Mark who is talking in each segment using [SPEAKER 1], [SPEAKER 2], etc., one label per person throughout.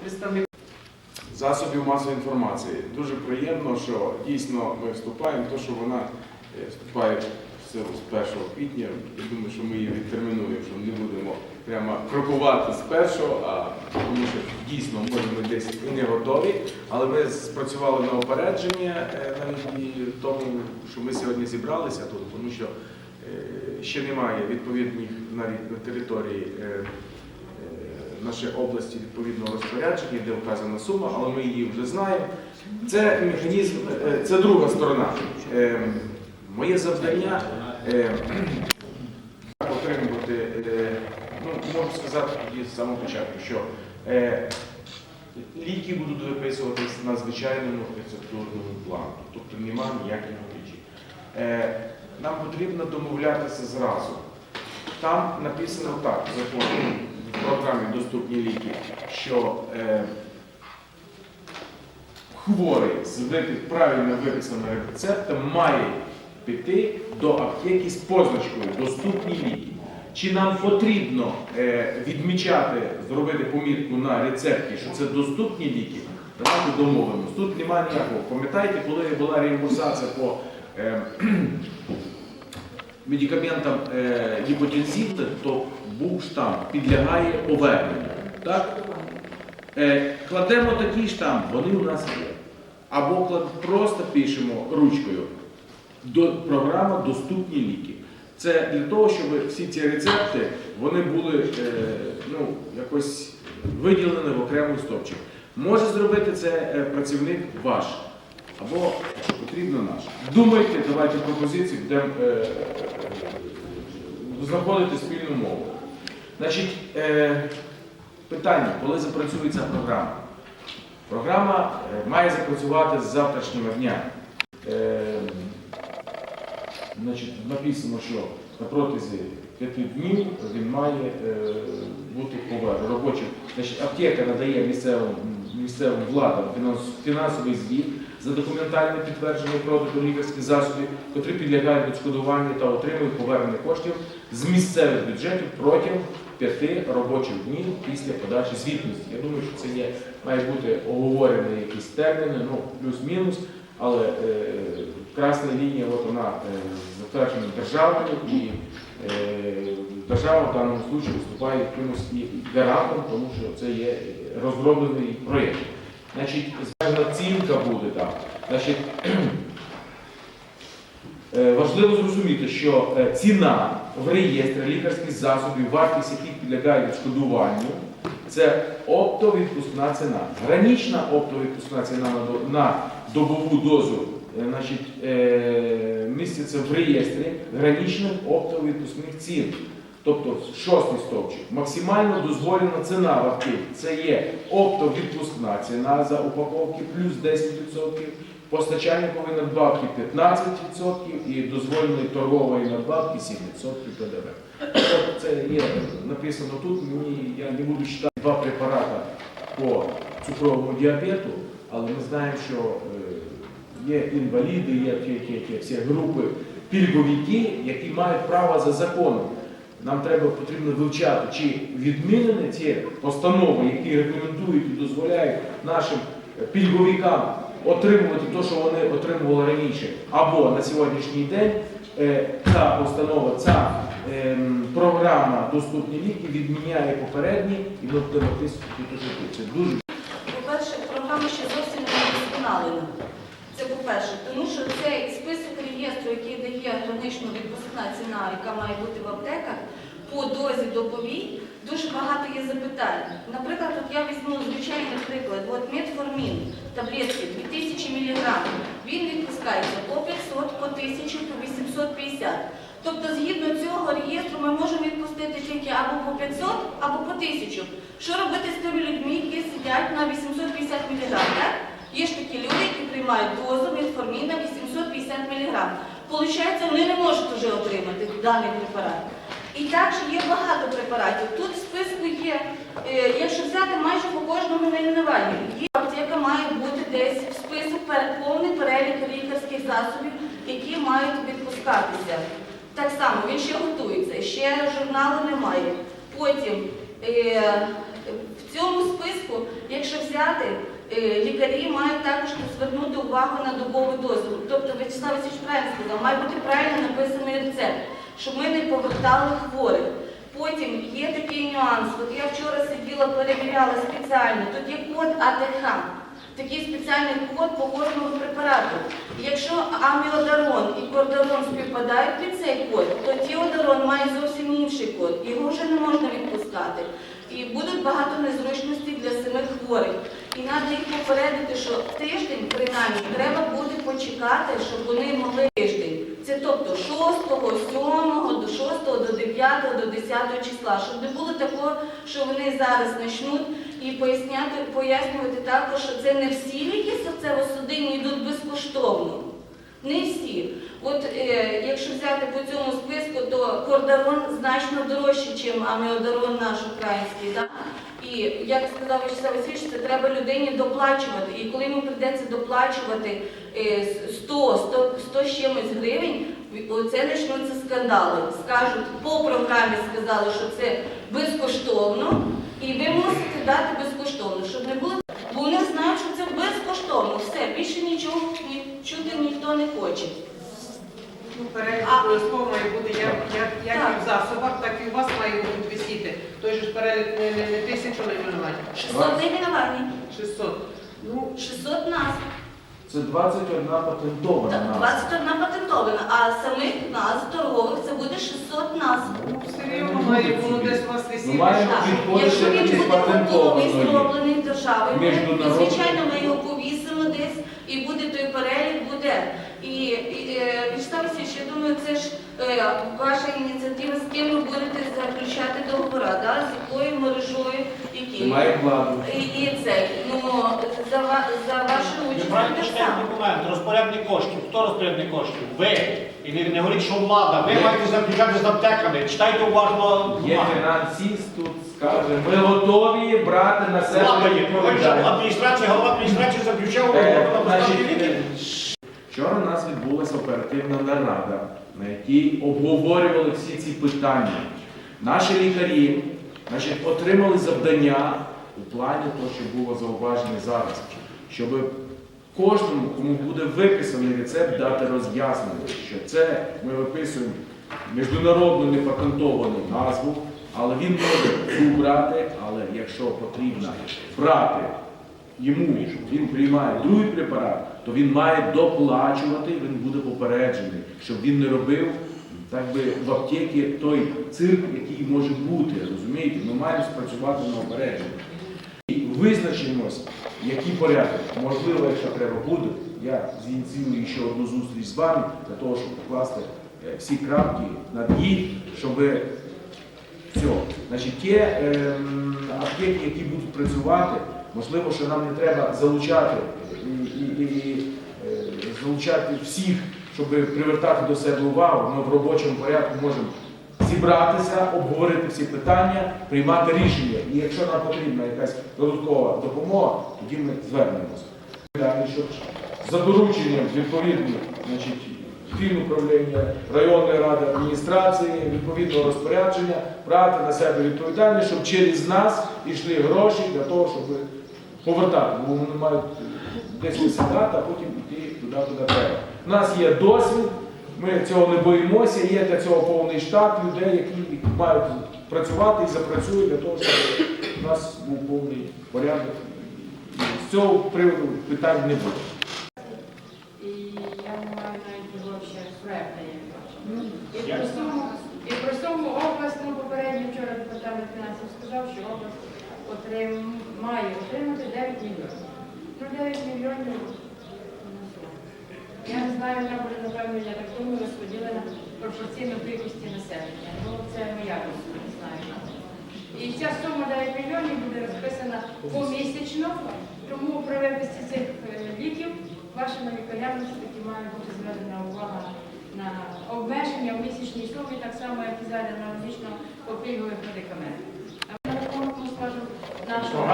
[SPEAKER 1] представник засобів масової інформації. Дуже приємно, що дійсно ми вступаємо, то що вона е, вступає в силу з 1 квітня. Я думаю, що ми її відтермінуємо, що не будемо прямо крокувати з першого, а тому що дійсно може ми десь не готові. Але ми спрацювали на опередження е, навіть тому, що ми сьогодні зібралися тут, тому що е, ще немає відповідних навіть на території. Е, е, області відповідного розпорядження, де вказана сума, але ми її вже знаємо. Це механізм, е, це друга сторона. Е, Моє завдання е, отримувати, е, ну, можу сказати з самого початку, що е, ліки будуть виписуватись на звичайному рецептурному плану, тобто нема ніяких. Е, Нам потрібно домовлятися зразу. Там написано так в програмі Доступні ліки, що е, хворий з правильно виписаним рецептом має піти до аптеки з позначкою Доступні ліки. Чи нам потрібно е, відмічати, зробити помітку на рецепті, що це доступні ліки? Давайте домовимось. Тут немає ніякого. Пам'ятаєте, коли була реімбурсація по е, медикаментам е, гіпотензивних, то був штамп, підлягає поверненню. Так? Е, кладемо такий штамп, вони у нас є. Або клад- просто пишемо ручкою до, програма Доступні ліки. Це для того, щоб всі ці рецепти вони були е, ну, якось виділені в окремий стовпчик. Може зробити це е, працівник ваш, або, якщо потрібно, наш. Думайте, давайте пропозиції, будемо е, знаходити спільну мову. Значить, е, питання, коли запрацює ця програма? Програма е, має запрацювати з завтрашнього дня. Е, значить, написано, що на протязі п'яти днів він має е, бути повернений аптека надає місцевим, місцевим владам фінансовий звіт за документальне підтвердження продажу лікарських засобів, котрі підлягають відшкодуванню та отримують повернення коштів з місцевих бюджетів протягом п'яти робочих днів після подачі звітності. Я думаю, що це є, має бути оговорені якісь терміни, ну плюс-мінус, але е, красна лінія, от вона е, затверджена державою і е, держава в даному випадку виступає якимось і гарантом, тому що це є розроблений проєкт. Значить, оцінка буде там. Значить, Е, Важливо зрозуміти, що е, ціна в реєстрі лікарських засобів, вартість яких підлягає відшкодуванню, це оптовідпускна ціна. Гранічна оптовідпускна ціна на до- на добову дозу е, значить, міститься в реєстрі гранічних оптовідпускних цін. Тобто шостий стовпчик. Максимально дозволена ціна в це є оптовідпускна ціна за упаковки плюс 10%. Постачання повинно надбавки 15% і дозволеної торгової надбавки 7% ПДВ. Тобто це є написано тут. Мені я не буду читати два препарати по цукровому діабету, але ми знаємо, що е, є інваліди, є ті, ті, ті всі групи пільговики, які мають право за законом. Нам треба потрібно вивчати, чи відмінені ці постанови, які рекомендують і дозволяють нашим е, пільговикам отримувати те, що вони отримували раніше, або на сьогоднішній день е, ця постанова, ця ем, програма доступні ліки відміняє попередні і будемо тиснути дуже
[SPEAKER 2] По-перше, програма ще зовсім не вдосконалена. Це по-перше, тому що цей список реєстру, який дає граничну відпускна ціна, яка має бути в аптеках, по дозі добовій, дуже багато є запитань. Наприклад, от я візьму звичайний приклад, от метформін, таблетки 2000 мг, він відпускається по 500, по 1000, по 850. Тобто, згідно цього реєстру, ми можемо відпустити тільки або по 500, або по 1000. Що робити з тими людьми, які сидять на 850 мг? Є ж такі люди, які приймають дозу метформіна 850 мг. Получається, вони не можуть вже отримати даний препарат. І також є багато препаратів. Тут в списку є, е, якщо взяти майже по кожному найменуванню, є аптека має бути десь в список повний перелік лікарських засобів, які мають відпускатися. Так само він ще готується, ще журналу немає. Потім е, в цьому списку якщо взяти, лікарі мають також звернути увагу на добовий дозвіл. Тобто Вячеслав Васильович правильно сказав, має бути правильно написаний рецепт, щоб ми не повертали хворих. Потім є такий нюанс. От я вчора сиділа, перевіряла спеціально. Тут є код АТХ. Такий спеціальний код по кожному препарату. Якщо аміодарон і кордарон співпадають під цей код, то тіодарон має зовсім інший код. Його вже не можна відпускати. І будуть багато незручностей для самих хворих. І треба їх попередити, що тиждень, принаймні, треба буде почекати, щоб вони могли тиждень. Це тобто 6, 7, до 6, до 9, до 10 числа, щоб не було такого, що вони зараз почнуть і поясняти, пояснювати також, що це не всі ліки серцево-судинні йдуть безкоштовно. Не всі. От е, якщо взяти по цьому списку, то кордарон значно дорожчий, ніж аміодарон наш український. Да? І як сказав Вячеслав Васильович, це треба людині доплачувати. І коли йому прийдеться доплачувати е, 100, 100, 100 з чимось гривень, оце почнуться скандали. Скажуть, по програмі сказали, що це безкоштовно, і ви мусите дати безкоштовно, щоб не було. Бо вони знають, що це безкоштовно. Все, більше нічого ні- чути ніхто не хоче.
[SPEAKER 3] Ну, перелік обов'язково має бути як, як, як
[SPEAKER 2] Так.
[SPEAKER 3] і в засобах, так і у вас має бути висіти. Той же ж перелік не, не, не тисячу найменувань,
[SPEAKER 2] 600 найменувань,
[SPEAKER 3] 600. Ну,
[SPEAKER 2] 600 назв.
[SPEAKER 1] Це 21 патентована
[SPEAKER 2] Так,
[SPEAKER 1] назва.
[SPEAKER 2] 21 патентована, а самих назв торгових це буде 600 назв.
[SPEAKER 3] ну все рівно має воно десь у вас висіти.
[SPEAKER 1] маємо
[SPEAKER 2] Так,
[SPEAKER 1] відходити
[SPEAKER 2] Якщо він буде готовий, зроблений державою, ми- звичайно, ми його десь, і буде той перелік, буде. І, і е, Вячеслав я думаю, це ж е, ваша ініціатива, з ким ви будете заключати договори, да? з якою мережою, які.
[SPEAKER 1] Немає влади.
[SPEAKER 2] І, і це, ну, за, ва- за вашу участь
[SPEAKER 4] Неправильно
[SPEAKER 2] так
[SPEAKER 4] читаєте
[SPEAKER 2] само.
[SPEAKER 4] документ, розпорядник коштів. Хто розпорядник коштів? Ви. І не, не говоріть, що влада. Ви маєте заключати з аптеками. Читайте уважно
[SPEAKER 1] Є фінансист тут скаже, ми готові брати на себе
[SPEAKER 4] адміністрація, голова адміністрації заключав
[SPEAKER 1] Е,
[SPEAKER 4] угоду на поставки ліків.
[SPEAKER 1] е, Вчора у нас відбулася оперативна нарада, на якій обговорювали всі ці питання. Наші лікарі значить, отримали завдання у плані того, що було зауважено зараз, щоб кожному, кому буде виписаний рецепт, дати роз'яснення, що це ми виписуємо міжнародну непатентовану назву, але він може цю брати, але якщо потрібно брати йому він приймає другий препарат, то він має доплачувати, він буде попереджений, щоб він не робив так би в аптеці той цирк, який може бути. Розумієте? Ми маємо спрацювати на опередження. І визначимось, який порядок. Можливо, якщо треба буде, я зініціюю ще одну зустріч з вами для того, щоб покласти е, всі крапки над «і», щоб все. Значить, ті ем, аптеки, які будуть працювати, можливо, що нам не треба залучати і, і, і, е, залучати всіх, щоб привертати до себе увагу. Ми в робочому порядку можемо зібратися, обговорити всі питання, приймати рішення. І якщо нам потрібна якась додаткова допомога, тоді ми звернемося. Щоб за дорученням відповідних, значить, фінуправління районної ради адміністрації, відповідного розпорядження, брати на себе відповідальність, щоб через нас йшли гроші для того, щоб повертати, бо вони мають десь висідати, а потім йти туди, куди треба. У нас є досвід, ми цього не боїмося, є для цього повний штат людей, які мають працювати і запрацюють для того, щоб у нас був повний порядок. З цього приводу питань не буде.
[SPEAKER 5] Я. І при цьому, і при цьому область, ну попередньо вчора департамент фінансів сказав, що область отрим, має отримати 9 мільйонів. Ну 9 мільйонів? Я не знаю, вона буде, напевно, я так думаю, розподілена пропорційно кількості населення. Ну це моя думка, не знаю. І ця сума 9 мільйонів буде розписана помісячно, тому при виписці цих е, ліків вашими лікарями все-таки має бути зведена увага місячній сумі, так само, як і зараз аналогічно по пільгових медикаментах. А ми ну, скажімо, нашого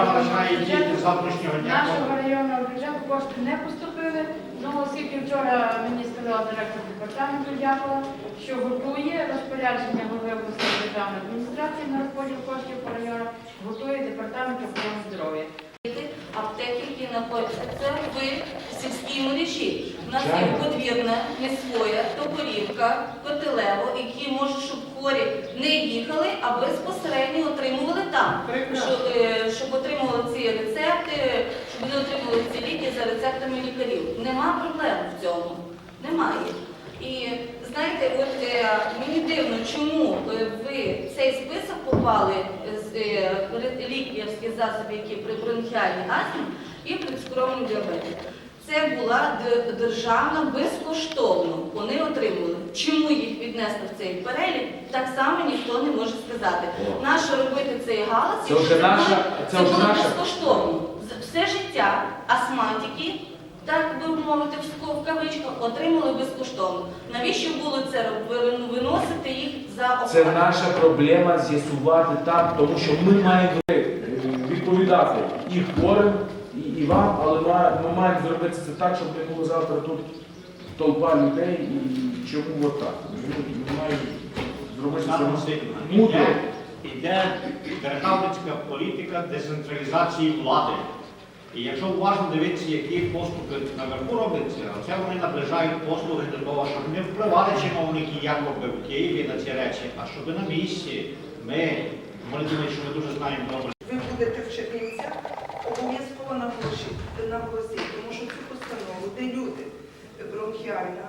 [SPEAKER 5] нашого районного бюджету кошти не поступили. Ну, оскільки вчора мені сказала директор департаменту дякувала, що готує розпорядження голови обласної державної адміністрації на розподіл коштів по районах, готує департамент охорони здоров'я.
[SPEAKER 2] знаходяться, це ви в сільській мережі. У нас є
[SPEAKER 1] Звичайно.
[SPEAKER 2] подвірна, міськоя, топорівка, котелево, які можуть, щоб хворі не їхали, а безпосередньо отримували там. Щоб, е, щоб отримували ці рецепти, щоб вони отримували ці ліки за рецептами лікарів. Нема проблем в цьому. Немає. І знаєте, от е, мені дивно, чому е, ви в цей список попали з ре- лікарські які при бронхіальній астмі і при цукровому діабеті. Це була державна безкоштовно. Вони отримували. Чому їх віднесли в цей перелік, так само ніхто не може сказати. Нащо робити цей галас,
[SPEAKER 1] Це вже наша- це
[SPEAKER 2] це
[SPEAKER 1] вже
[SPEAKER 2] було
[SPEAKER 1] наша-
[SPEAKER 2] безкоштовно. Все життя астматики, так би мовити, в кавичках, отримали безкоштовно. Навіщо було це виносити їх за
[SPEAKER 1] Це наша проблема з'ясувати так, тому що ми маємо відповідати і хворим, і, вам, але ми маємо зробити це так, щоб не було завтра тут толпа людей і чому от так. Ми маємо зробити це мудро.
[SPEAKER 4] іде, державницька політика децентралізації влади. І якщо уважно дивитися, які поступи наверху робляться, це вони наближають послуги до того, щоб не впливали чиновники якоби в Києві на ці речі, а щоб на місці ми, вони думають, що ми дуже знаємо добре.
[SPEAKER 6] ви будете в Чернівцях, обов'язково наголосіть, наголосіть, тому що цю постанову, де люди, бронхіальна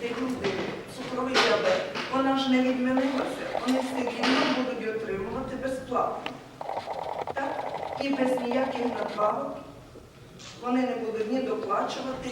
[SPEAKER 6] де люди, цукровий діабет, вона ж не відмінилася. Вони рівно будуть отримувати безплатно. Так? І без ніяких надбавок вони не будуть ні доплачувати,